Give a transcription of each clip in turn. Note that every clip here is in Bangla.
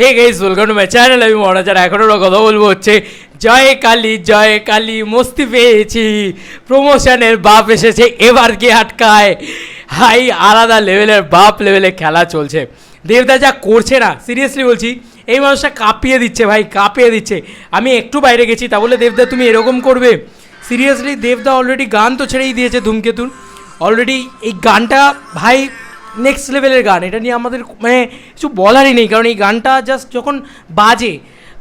Hey guys welcome to my channel আমি মহারাজার এখনও কথা বলব হচ্ছে জয় কালী জয় কালী, মস্তি পেয়েছি। প্রমোশনের বাপ এসেছে, এবার কি আটকায়। হাই, আলাদা লেভেলের বাপ লেভেলে খেলা চলছে। দেবদা যা করছে না সিরিয়াসলি বলছি, এই মানুষটা কাঁপিয়ে দিচ্ছে ভাই, কাঁপিয়ে দিচ্ছে। আমি একটু বাইরে গেছি, তা বলে দেবদা তুমি এরকম করবে? সিরিয়াসলি দেবদা অলরেডি গান তো ছেড়েই দিয়েছে ধূমকেতুর। অলরেডি এই গানটা ভাই নেক্সট লেভেলের গান। এটা নিয়ে আমাদের মানে কিছু বলারই নেই, কারণ এই গানটা জাস্ট যখন বাজে,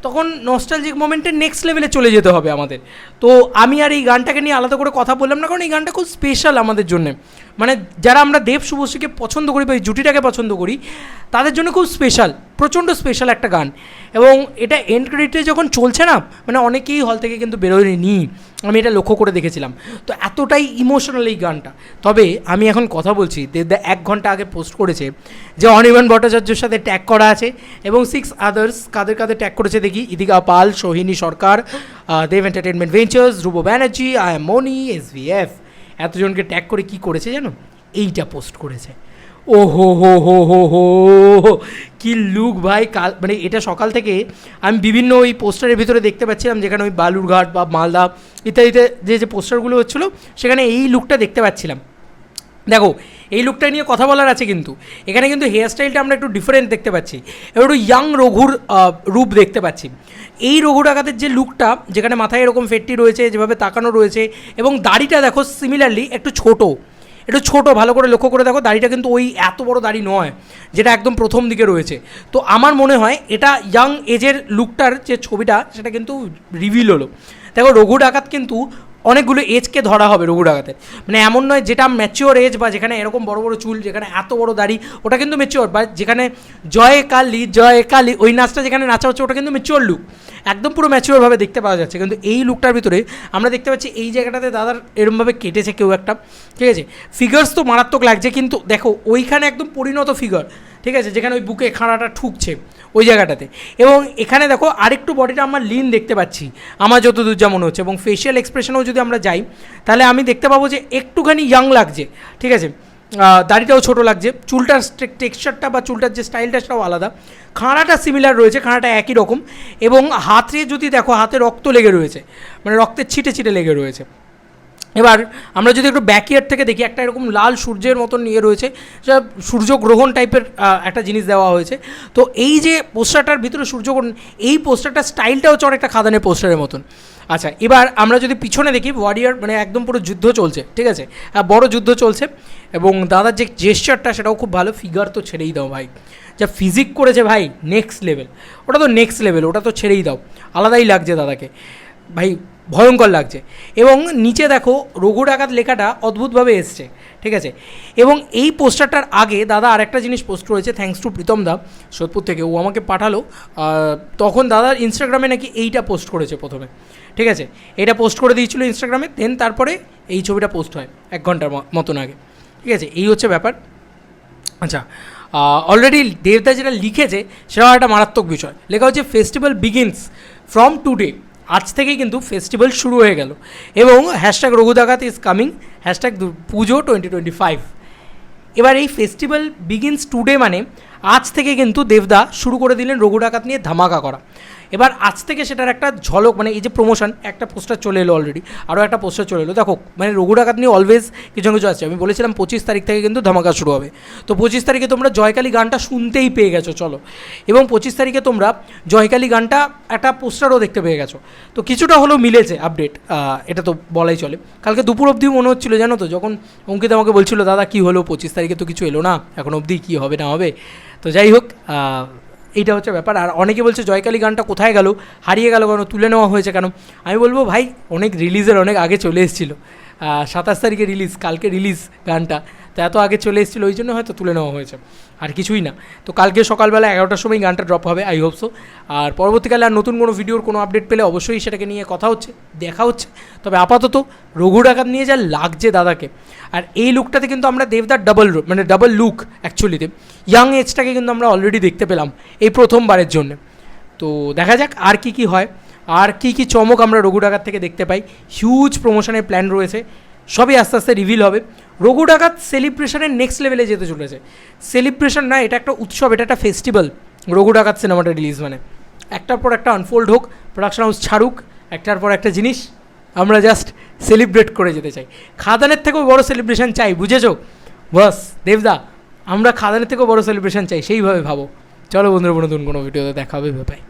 তখন নস্টালজিক মোমেন্টে নেক্সট লেভেলে চলে যেতে হবে আমাদের। তো আমি আর এই গানটাকে নিয়ে আলাদা করে কথা বললাম না, কারণ এই গানটা খুব স্পেশাল আমাদের জন্য। মানে যারা আমরা দেব শুভশ্রীকে পছন্দ করি বা এই জুটিটাকে পছন্দ করি, তাদের জন্য খুব স্পেশাল প্রচণ্ড স্পেশাল একটা গান। এবং এটা এন্ড ক্রেডিটে যখন চলছে না মানে অনেকেই হল থেকে কিন্তু বেরোয়নি। আমি এটা লক্ষ্য করে দেখেছিলাম। তো এতটাই ইমোশনাল এই গানটা। তবে আমি এখন কথা বলছি দেবদা এক ঘণ্টা আগে পোস্ট করেছে যে অনির্বাণ ভট্টাচার্যের সাথে ট্যাগ করা আছে এবং সিক্স আদার্স কাদের কাদের ট্যাগ করেছে দেখি। Idika Pal, Sohini Sarkar Dev entertainment ventures Rub Banerjee I M Moni S এতজনকে tag করে কি করেছে জানো? এইটা পোস্ট করেছে। ও হো হো হো হো হো, কি লুক ভাই, কাল মানে এটা সকাল থেকে আমি বিভিন্ন ওই পোস্টারের ভিতরে দেখতে পাচ্ছিলাম, যেখানে ওই বালুরঘাট বা মালদা ইত্যাদিতে যে যে পোস্টারগুলো হচ্ছিল, সেখানে এই লুকটা দেখতে পাচ্ছিলাম। দেখো, এই লুকটা নিয়ে কথা বলার আছে কিন্তু। এখানে কিন্তু হেয়ার স্টাইলটা আমরা একটু ডিফারেন্ট দেখতে পাচ্ছি। এবার একটু ইয়াং রঘুর রূপ দেখতে পাচ্ছি। এই রঘু ডাকাতের যে লুকটা যেখানে মাথায় এরকম ফেটটি রয়েছে, যেভাবে তাকানো রয়েছে, এবং দাড়িটা দেখো সিমিলারলি একটু ছোটো। একটু ছোট, ভালো করে লক্ষ্য করে দেখো, দাড়িটা কিন্তু ওই এত বড় দাড়ি নয়, যেটা একদম প্রথম দিকে রয়েছে। তো আমার মনে হয় এটা ইয়াং এজের লুকটার যে ছবিটা, সেটা কিন্তু রিভিল হলো। দেখো, রঘু ডাকাত কিন্তু অনেকগুলো এজকে ধরা হবে রঘু ডাকাতের মানে এমন নয় যেটা ম্যাচিওর এজ বা যেখানে এরকম বড় বড় চুল, যেখানে এত বড় দাড়ি, ওটা কিন্তু ম্যাচিওর বা যেখানে জয় কালী জয় কালী, ওই নাচটা যেখানে নাচা হচ্ছে ওটা কিন্তু ম্যাচিওর লুক একদম পুরো ম্যাচিওরভাবে দেখতে পাওয়া যাচ্ছে। কিন্তু এই লুকটার ভিতরে আমরা দেখতে পাচ্ছি এই জায়গাটাতে দাদার এরমভাবে কেটেছে কেউ একটা। ঠিক আছে? ফিগার্স তো মারাত্মক লাগছে, কিন্তু দেখো, ওইখানে একদম পরিণত ফিগার ঠিক আছে, যেখানে ওই বুকে খাঁড়াটা ঠুকছে ওই জায়গাটাতে। এবং এখানে দেখো আরেকটু বডিটা আমার লিন দেখতে পাচ্ছি, আমার যতদূর যা মনে হচ্ছে। এবং ফেশিয়াল এক্সপ্রেশনেও যদি আমরা যাই, তাহলে আমি দেখতে পাবো যে একটুখানি ইয়াং লাগছে, ঠিক আছে? দাড়িটাও ছোটো লাগছে, চুলটার টেক্সচারটা বা চুলটার যে স্টাইলটা সেটাও আলাদা। খাঁড়াটা সিমিলার রয়েছে, খাঁড়াটা একই রকম। এবং হাতে যদি দেখো, হাতে রক্ত লেগে রয়েছে মানে রক্তের ছিটে ছিটে লেগে রয়েছে। এবার আমরা যদি একটু ব্যাকইয়ার থেকে দেখি, একটা এরকম লাল সূর্যের মতন নিয়ে রয়েছে সেটা সূর্যগ্রহণ টাইপের একটা জিনিস দেওয়া হয়েছে। তো এই যে পোস্টারটার ভিতরে সূর্যগ্রহণ, এই পোস্টারটার স্টাইলটা হচ্ছে অনেকটা খাদানের পোস্টারের মতন। আচ্ছা এবার আমরা যদি পিছনে দেখি ওয়ারিয়ার মানে একদম পুরো যুদ্ধ চলছে, ঠিক আছে? বড় যুদ্ধ চলছে, এবং দাদার যে জেস্টারটা সেটাও খুব ভালো। ফিগার তো ছেড়েই দাও ভাই। যা ফিজিক করেছে ভাই নেক্সট লেভেল ওটা তো নেক্সট লেভেল ওটা তো ছেড়েই দাও। আলাদাই লাগছে দাদাকে। ভাই ভয়ঙ্কর লাগছে। এবং নিচে দেখো রঘু ডাকাত লেখাটা অদ্ভুতভাবে এসছে, ঠিক আছে? এবং এই পোস্টারটার আগে দাদা আরেকটা জিনিস পোস্ট করেছে থ্যাঙ্কস টু প্রীতম দা, সোদপুর থেকে, ও আমাকে পাঠালো তখন দাদার ইনস্টাগ্রামে নাকি এইটা পোস্ট করেছে প্রথমে, ঠিক আছে? এটা পোস্ট করে দিয়েছিল ইনস্টাগ্রামে দেন তারপরে এই ছবিটা পোস্ট হয়, এক ঘণ্টার মতন আগে, ঠিক আছে? এই হচ্ছে ব্যাপার। আচ্ছা অলরেডি দেবদা যেটা লিখেছে, সেটাও একটা মারাত্মক বিষয়। লেখা হচ্ছে ফেস্টিভ্যাল বিগিনস ফ্রম টুডে আজ থেকেই কিন্তু ফেস্টিভ্যাল শুরু হয়ে গেল। এবং hashtag রঘুদাগাত is coming hashtag pujo twenty twenty five এবার এই ফেস্টিভ্যাল বিগিনস টুডে মানে আজ থেকে কিন্তু দেবদা শুরু করে দিলেন রঘু ডাকাত নিয়ে ধামাকা করা। এবার আজ থেকে সেটার একটা ঝলক মানে এই যে প্রমোশন একটা পোস্টার চলে এলো অলরেডি আরও একটা পোস্টার চলে এলো। দেখো মানে রঘু ডাকাত নিয়ে অলওয়েজ কিছু কিছু আসছে আমি বলেছিলাম পঁচিশ তারিখ থেকে কিন্তু ধামাকা শুরু হবে। তো পঁচিশ তারিখে তোমরা জয়কালী গানটা শুনতেই পেয়ে গেছো, চলো। এবং পঁচিশ তারিখে তোমরা জয়কালী গানটা একটা পোস্টারও দেখতে পেয়ে গেছো। তো কিছুটা হলেও মিলেছে আপডেট এটা তো বলাই চলে। কালকে দুপুর অবধি মনে হচ্ছিল, জানো তো, যখন অঙ্কিত আমাকে বলছিল, দাদা, কী হলো? পঁচিশ তারিখে তো কিছু এলো না। এখন অবধি কী হবে, না হবে? তো যাই হোক এইটা হচ্ছে ব্যাপার। আর অনেকে বলছে, জয়কালী গানটা কোথায় গেল? হারিয়ে গেল কেন? তুলে নেওয়া হয়েছে কেন? আমি বলব, ভাই, অনেক রিলিজের অনেক আগে চলে এসেছিল। সাতাশ তারিখে রিলিজ কালকে রিলিজ গানটা। তো এত আগে চলে এসেছিল, ওই জন্য হয়তো তুলে নেওয়া হয়েছে। আর কিছুই না। তো কালকে সকালবেলা এগারোটার সময় গানটা ড্রপ হবে আই হোপ সো আর পরবর্তীকালে আর নতুন কোনো ভিডিওর কোনো আপডেট পেলে অবশ্যই সেটাকে নিয়ে কথা হচ্ছে, দেখা হচ্ছে। তবে আপাতত রঘু ডাকাত নিয়ে যা লাগছে দাদাকে। আর এই লুকটাতে কিন্তু আমরা দেবদার ডাবল মানে ডাবল লুক অ্যাকচুয়ালিতে ইয়াং এজটাকে কিন্তু আমরা অলরেডি দেখতে পেলাম এই প্রথমবারের জন্য। তো দেখা যাক আর কি কি হয়। আর কি কি চমক আমরা রঘু ডাকাত থেকে দেখতে পাই। হিউজ প্রমোশনের প্ল্যান রয়েছে। সবই আস্তে আস্তে রিভিল হবে। রঘু ডাকাত সেলিব্রেশনের নেক্সট লেভেলে যেতে চলেছে। সেলিব্রেশন না, এটা একটা উৎসব, এটা একটা ফেস্টিভ্যাল রঘু ডাকাত সিনেমাটা রিলিজ মানে। একটার পর একটা আনফোল্ড হোক প্রোডাকশন হাউস ছাড়ুক, একটার পর একটা জিনিস, আমরা জাস্ট সেলিব্রেট করে যেতে চাই। খাদানের থেকেও বড় সেলিব্রেশন চাই, বুঝেছ? বস, দেবদা, আমরা খাদানের থেকেও বড় সেলিব্রেশন চাই, সেইভাবে ভাবো। চলো বন্ধুরা নতুন কোনো ভিডিওতে দেখা হবে বাই